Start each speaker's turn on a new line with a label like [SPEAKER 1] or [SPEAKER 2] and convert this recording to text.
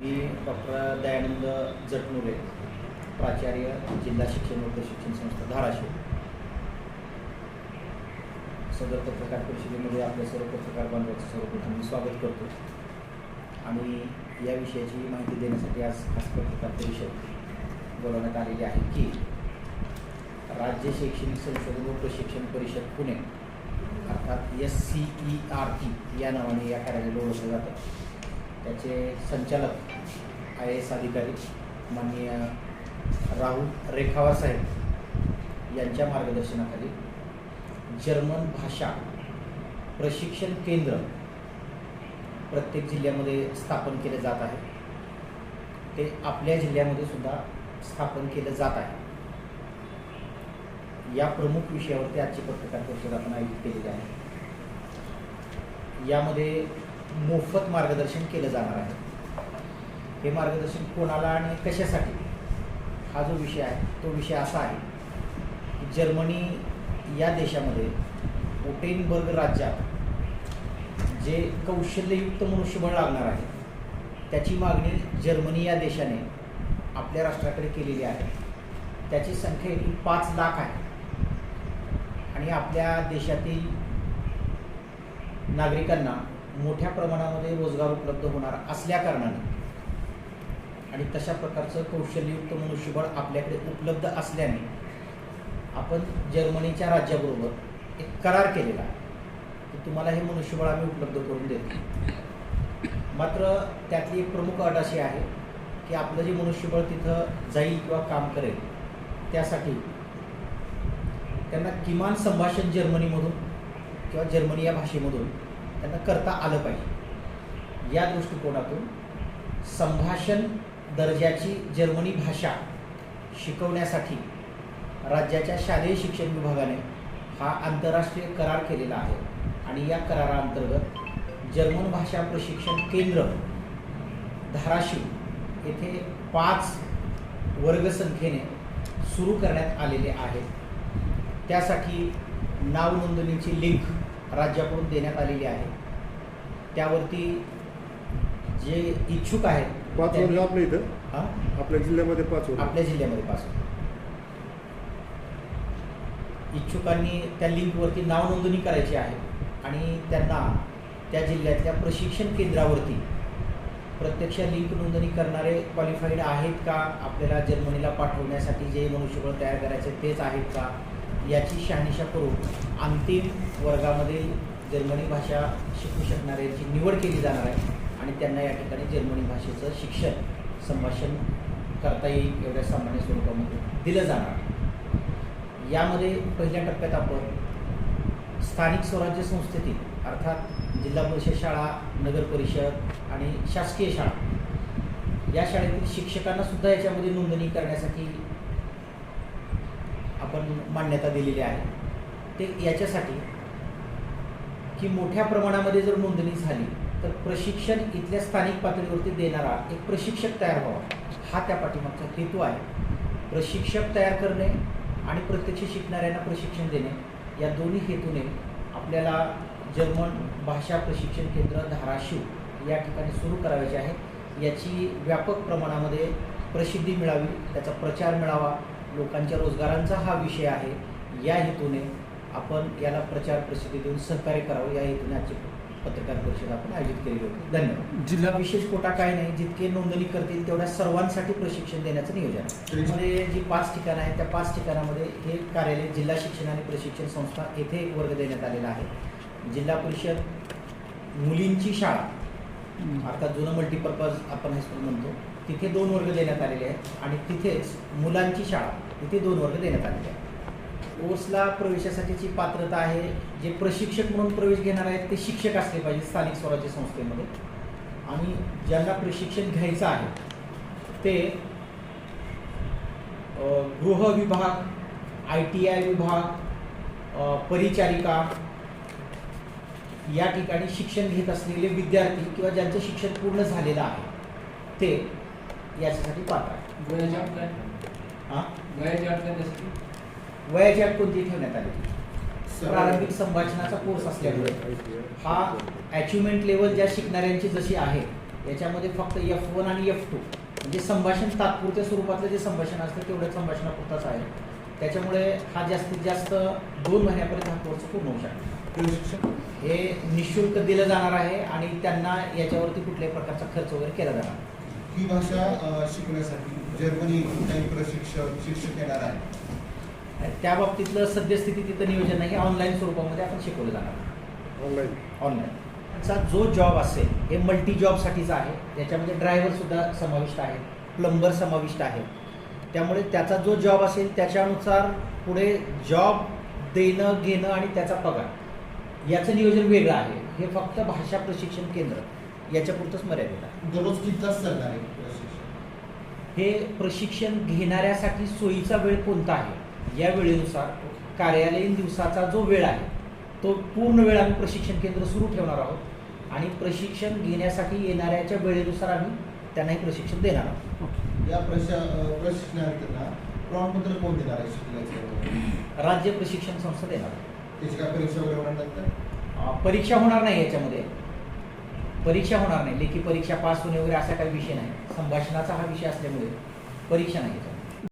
[SPEAKER 1] मी doctor Dayanand जटमुले प्राचार्य जिल्हा शिक्षण व प्रशिक्षण संस्था धाराशिव. सदर पत्रकार परिषदेमध्ये आपल्या सर्व पत्रकार बांधवाचं सर्वप्रथम मी स्वागत करतो. आणि या विषयाची माहिती देण्यासाठी आज खास पत्रकार परिषद बोलवण्यात आलेली आहे की राज्य शैक्षणिक संशोधन व प्रशिक्षण परिषद पुणे अर्थात S C E R T या नावाने या कार्यालयाला ओळखलं जातं. त्याचे संचालक आय एस अधिकारी माननीय राहुल रेखावा साहेब यांच्या मार्गदर्शनाखाली जर्मन भाषा प्रशिक्षण केंद्र प्रत्येक जिल्ह्यामध्ये स्थापन केले जात आहे. ते आपल्या जिल्ह्यामध्ये सुद्धा स्थापन केलं जात आहे. या प्रमुख विषयावरती आजची पत्रकार परिषद आपण आयोजित केलेली आहे. यामध्ये मोफत मार्गदर्शन केलं जाणार आहे. हे मार्गदर्शन कोणाला आणि कशासाठी? हा जो विषय आहे तो विषय असा आहे की जर्मनी या देशामध्ये ओटेनबर्ग राज्यात जे कौशल्ययुक्त मनुष्यबळ लागणार आहे त्याची मागणी जर्मनी या देशाने आपल्या राष्ट्राकडे केलेली आहे. त्याची संख्या एकूण पाच लाख आहे. आणि आपल्या देशातील नागरिकांना मोठ्या प्रमाणामध्ये रोजगार उपलब्ध होणार असल्या कारणाने. आणि तशा प्रकारचं कौशल्ययुक्त मनुष्यबळ आपल्याकडे उपलब्ध असल्याने आपण जर्मनीच्या राज्याबरोबर एक करार केलेला की तुम्हाला हे मनुष्यबळ आम्ही उपलब्ध करून देतो. मात्र त्यातली एक प्रमुख अट अशी आहे की आपलं जे मनुष्यबळ तिथं जाईल किंवा काम करेल त्यासाठी त्यांना किमान संभाषण जर्मनीमधून किंवा जर्मनी या भाषेमधून त्यांना करता आलं पाहिजे. या दृष्टिकोनातून संभाषण दर्जाची जर्मनी भाषा शिकवण्यासाठी राज्याच्या शालेय शिक्षण विभागाने हा आंतरराष्ट्रीय करार केलेला आहे. आणि या कराराअंतर्गत जर्मन भाषा प्रशिक्षण केंद्र धाराशिव येथे पाच वर्गसंख्येने सुरू करण्यात आलेले आहे. त्यासाठी नावनोंदणीची लिंक राज्याकडून देण्यात आलेली आहे. त्यावरती जे इच्छुक आहेत
[SPEAKER 2] पाच वर्ग आपल्या इथं?
[SPEAKER 1] हा?
[SPEAKER 2] आपल्या जिल्ह्यामध्ये पाच वर्ग
[SPEAKER 1] आपल्या जिल्ह्यामध्ये पास इच्छुकांनी त्या लिंकवरती नाव नोंदणी करायची आहे आणि त्यांना त्या जिल्ह्यातल्या प्रशिक्षण केंद्रावरती प्रत्यक्ष लिंक नोंदणी करणारे क्वालिफाईड आहेत का? आपल्याला जर्मनीला पाठवण्यासाठी जे मनुष्यबळ तयार करायचे तेच आहेत का? याची शहानिशा करून अंतिम वर्गामधील जर्मनी भाषा शिकू शकणाऱ्यांची निवड केली जाणार आहे आणि त्यांना या ठिकाणी जर्मनी भाषेचं शिक्षण संभाषण करता येईल एवढ्या सामान्य स्वरूपामध्ये दिलं जाणार. यामध्ये पहिल्या टप्प्यात आपण स्थानिक स्वराज्य संस्थेतील अर्थात जिल्हा परिषद शाळा नगर परिषद आणि शासकीय शाळा या शाळेतील शिक्षकांना सुद्धा याच्यामध्ये नोंदणी करण्यासाठी आपण मान्यता दिलेली आहे. ते याच्यासाठी की मोठ्या प्रमाणामध्ये जर नोंदणी झाली तर प्रशिक्षण इथल्या स्थानिक पातळीवरती देणारा एक प्रशिक्षक तयार व्हावा. हा त्या पाठीमागचा हेतू आहे. प्रशिक्षक तयार करणे आणि प्रत्यक्ष शिकणाऱ्यांना प्रशिक्षण देणे या दोन्ही हेतूने आपल्याला जर्मन भाषा प्रशिक्षण केंद्र धाराशिव या ठिकाणी सुरू करायचे आहे. याची व्यापक प्रमाणामध्ये प्रसिद्धी मिळावी त्याचा प्रचार मिळावा लोकांच्या रोजगारांचा हा विषय आहे. या हेतूने आपण याला प्रचार प्रसिद्धी देऊन सहकार्य करावं. या हेतूने आजची पत्रकार परिषद आपण आयोजित केलेली होती. धन्यवाद.
[SPEAKER 3] जिल्हा
[SPEAKER 1] विशेष कोटा काय नाही. जितके नोंदणी करतील तेवढ्या सर्वांसाठी प्रशिक्षण देण्याचं नियोजन आहे. त्यामध्ये जी पाच ठिकाणं आहेत त्या पाच ठिकाणामध्ये हे कार्यालय जिल्हा शिक्षण आणि प्रशिक्षण संस्था येथे एक वर्ग देण्यात आलेला आहे. जिल्हा परिषद मुलींची शाळा. अर्थात जुनं मल्टीपर्पज आपण हायस्कूल म्हणतो. तिथे दोन वर्ग देण्यात आलेले आहेत आणि तिथेच मुलांची शाळा तिथे दोन वर्ग देण्यात आलेले आहेत. कोर्सला प्रवेशासाठीची पात्रता आहे जे प्रशिक्षक म्हणून प्रवेश घेणार आहेत ते शिक्षक असले पाहिजे स्थानिक स्वराज्य संस्थेमध्ये. आणि ज्यांना प्रशिक्षण घ्यायचं आहे ते गृह विभाग आय टी आय विभाग परिचारिका या ठिकाणी शिक्षण घेत असलेले विद्यार्थी किंवा ज्यांचं शिक्षण पूर्ण झालेलं आहे ते याच्यासाठी पात्र आहे
[SPEAKER 3] वयाची अट काय?
[SPEAKER 1] हा?
[SPEAKER 3] वयाची अट काय असते
[SPEAKER 1] वयाची अट कोणती ठेवण्यात आली? प्रारंभिक संभाषणाचा कोर्स असल्यामुळे. हा अचिव्हमेंट लेवल ज्या शिकणाऱ्यांची जशी आहे याच्यामध्ये फक्त एफ वन आणि एफ टू म्हणजे संभाषण तात्पुरत्या स्वरूपातलं जे संभाषण असतं तेवढ्या संभाषणापुरताच आहे. त्याच्यामुळे हा जास्तीत जास्त दोन महिन्यापर्यंत हा कोर्स पूर्ण होऊ शकतो.
[SPEAKER 2] प्रशिक्षण
[SPEAKER 1] हे निशुल्क दिलं जाणार आहे आणि त्यांना याच्यावरती कुठल्याही प्रकारचा खर्च वगैरे केला जाणार नाही.
[SPEAKER 3] ही भाषा शिकण्यासाठी जर्मनी काही प्रशिक्षक शिक्षक येणार आहे
[SPEAKER 1] आणि त्या बाबतीतलं सद्यस्थिती तिथं नियोजन नाही ऑनलाईन स्वरूपामध्ये आपण शिकवलं जाणार. आहे.
[SPEAKER 2] ऑनलाईन.
[SPEAKER 1] ऑनलाईन. चा जो जॉब असेल हे मल्टी जॉबसाठीचा आहे. त्याच्यामध्ये ड्रायव्हर सुद्धा समाविष्ट आहेत प्लंबर समाविष्ट आहेत त्यामुळे त्याचा जो जॉब असेल त्याच्यानुसार पुढे जॉब देणं घेणं आणि त्याचा पगार याचं नियोजन वेगळं आहे. हे फक्त भाषा प्रशिक्षण केंद्र. याच्यापुरतंच मर्यादित आहे.
[SPEAKER 3] दररोज किती तास चालणार आहे प्रशिक्षण?
[SPEAKER 1] हे प्रशिक्षण घेणाऱ्यासाठी सोयीचा वेळ कोणता आहे? या वेळेनुसार कार्यालयीन दिवसाचा जो वेळ आहे तो पूर्ण वेळ आम्ही प्रशिक्षण केंद्र सुरू ठेवणार आहोत. आणि प्रशिक्षण घेण्यासाठी येणाऱ्याच्या वेळेनुसार आम्ही त्यांनाही प्रशिक्षण देणार आहोत.
[SPEAKER 3] या प्रशा अ, प्रशिक्षणार्थींना प्रमाणपत्र कोण देणार आहे शिकण्याचं?
[SPEAKER 1] राज्य प्रशिक्षण संस्था देणार आहे.
[SPEAKER 3] त्याची काय परीक्षा वगैरे होणार?
[SPEAKER 1] अं, परीक्षा होणार नाही याच्यामध्ये. परीक्षा होणार नाही लेखी परीक्षा पास होणे वगैरे असा काही विषय नाही. संभाषणाचा हा विषय असल्यामुळे परीक्षा नाही.